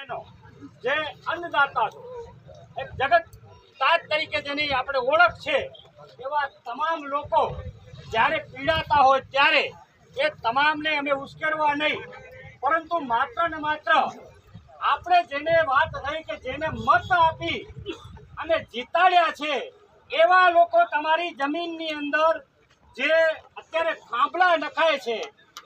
બહેનો, જે અન્નદાતા છો. એક જગત તાજ તરીકે જેની આપણે ઓળખ છે, એવા તમામ લોકો જ્યારે પીડાતા હોય ત્યારે એ તમામને અમે ઉશ્કેરવા નહીં. પરંતુ માત્ર ને માત્ર આપણે જેને વાત થઈ કે જેને મત આપી અને જીતાડ્યા છે, એવા લોકો તમારી જમીનની અંદર જે અત્યારે થાંભલા નખાય છે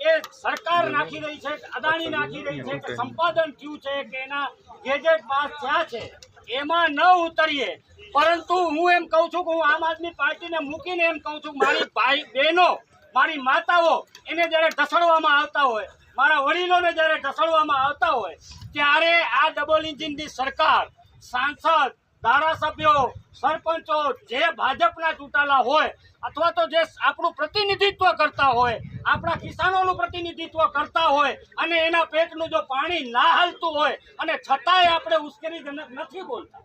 એ સરકાર નાખી રહી છે, અદાણી નાખી રહી છે, કે સંપાદન થયું છે, કે એના ગેજેટ પાસ થયા છે, એમાં ન ઉતરીએ. પરંતુ હું એમ કહું છું કે હું આમ આદમી પાર્ટીને મૂકીને એમ કહું છું, મારી ભાઈ બહેનો, મારી માતાઓ એને જ્યારે ઢસડવામાં આવતા હોય, મારા વડીલોને જ્યારે ઢસડવામાં આવતા હોય, ત્યારે આ ડબલ ઇન્જિનની સરકાર, સાંસદ ધારાસભ્યો, સરપંચો જે ભાજપના ચૂંટાલા હોય અથવા તો જે આપણું પ્રતિનિધિત્વ કરતા હોય, આપણા કિસાનોનું પ્રતિનિધિત્વ કરતા હોય અને એના પેટનું જો પાણી ના હાલતું હોય અને છતાંય આપણે ઉશ્કેરી નથી બોલતા.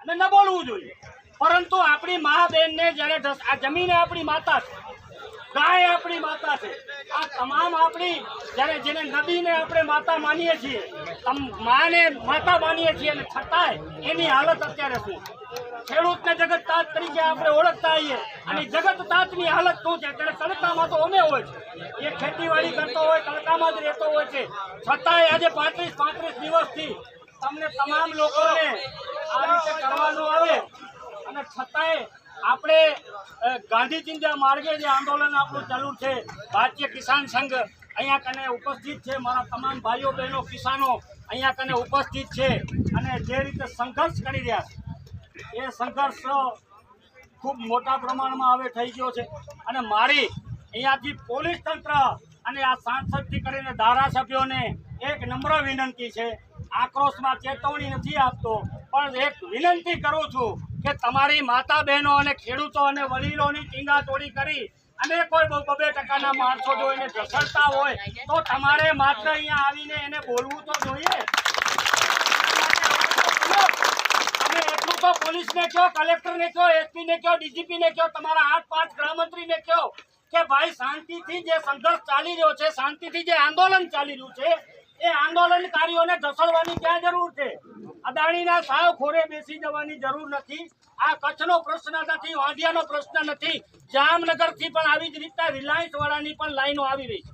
અને ન બોલવું જોઈએ. પરંતુ આપણી મા બહેનને જ્યારે આ જમીને આપણી માતા છે ગાય આપણી માતા છે. આ તમામ આપણી, જ્યારે જેને નદીને આપણે માતા માનીએ છીએ માને માતા માનીએ છીએ અને છતાંય એની હાલત અત્યારે શું? ખેડૂતને જગત તાત તરીકે આપણે ઓળખતા આવીએ અને જગત તાતની હાલત શું છે? ત્યારે તડકામાં તો અમે હોય છે. એ ખેતીવાડી કરતો હોય, તડકામાં જ રહેતો હોય છે. છતાંય આજે પાંત્રીસ પાંત્રીસ દિવસથી તમને તમામ લોકોને આ રીતે કરવાનું આવે. અને છતાંય આપણે ગાંધીજીના માર્ગે જે આંદોલન આપણું ચાલુ છે, ભારતીય કિસાન સંઘ અહીંયા કને ઉપસ્થિત છે, મારા તમામ ભાઈઓ બહેનો કિસાનો અહીંયા કને ઉપસ્થિત છે અને જે રીતે સંઘર્ષ કરી રહ્યા છે, એ સંઘર્ષ ખૂબ મોટા પ્રમાણમાં હવે થઈ ગયો છે અને મારી અહીંયાથી પોલીસ તંત્ર અને આ સાંસદથી કરીને ધારાસભ્યોને એક નમ્ર વિનંતી છે, આક્રોશમાં ચેતવણી નથી આપતો, પણ એક વિનંતી કરું છું કે તમારી માતા બહેનો અને ખેડૂતો અને વડીલોની ટીંગાટોળી કરી અને કોઈ બબે ટકાના માણસો જો એને ઘસડતા હોય તો તમારે માત્ર અહીંયા આવીને એને બોલવું તો જોઈએ. તમે એટલું પોલીસને કહો, કલેક્ટરને કહો, એસપીને કહો, ડીજીપીને કહો, તમારા આઠ પાંચ ગૃહમંત્રીને કહો કે ભાઈ શાંતિથી જે સંઘર્ષ ચાલી રહ્યો છે, શાંતિથી જે આંદોલન ચાલી રહ્યું છે એ આંદોલનકારીઓને ઢસડવાની ક્યાં જરૂર છે? અદાણીના સાવ ખોરે બેસી જવાની જરૂર નથી. આ કચ્છનો પ્રશ્ન નથી, વાંધિયાનો પ્રશ્ન નથી. જામનગરથી પણ આવી જ રીતના રિલાયન્સ વાળાની પણ લાઈનો આવી રહી છે.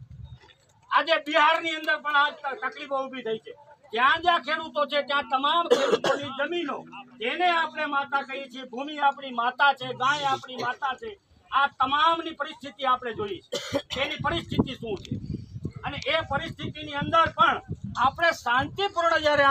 આજે બિહારની અંદર પણ આ તકલીફો ઊભી થઈ છે. જ્યાં જ્યાં ખેડૂતો છે, ત્યાં તમામ ખેડૂતોની જમીનો જેને આપણે માતા કહીએ છીએ, ભૂમિ આપણી માતા છે, ગાય આપણી માતા છે, આ તમામની પરિસ્થિતિ આપણે જોઈએ છે તેની પરિસ્થિતિ શું છે? પરિસ્થિતિની અંદર પણ આપણે શાંતિપૂર્ણ જ્યારે